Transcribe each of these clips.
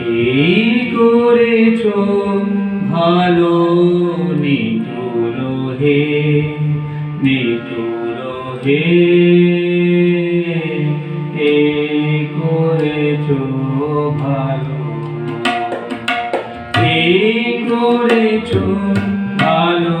এই করেছ ভালো নিতুর হে নিতুর হে এই করেছ ভালো। এই করেছ ভালো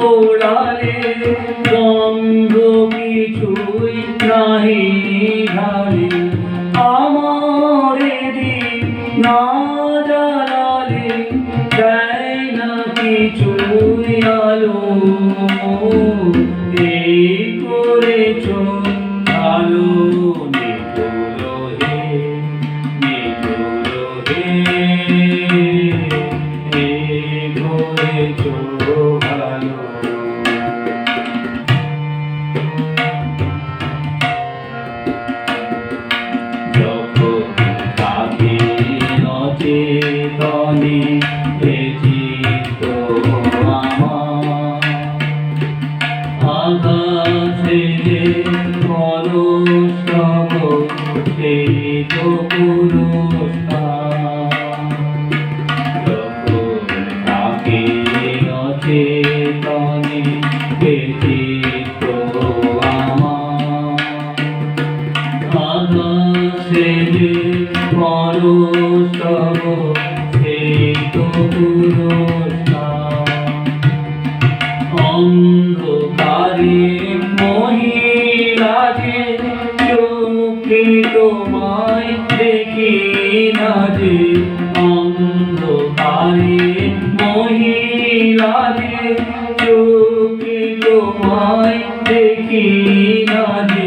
পোড়ালে গন্ধ কিছুই নাহি ঢালে আমারে দিন না জ্বালালে, দেয় না কিছুই আলো। এই করেছ ভালো নিতুলো হে পরস্তব সেই তো পুরস্কার অন্ধকারে মহিলা যে চোখে তোমায় দেখি না যে অন্ধকারে মহিলা যে, চোখে তোমায় দেখি না যে।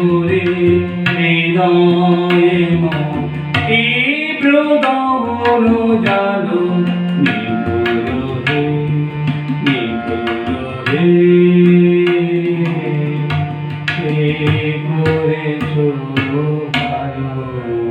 সুরে হৃদয়ে তীব্র দমন জানো করেছ ভালো।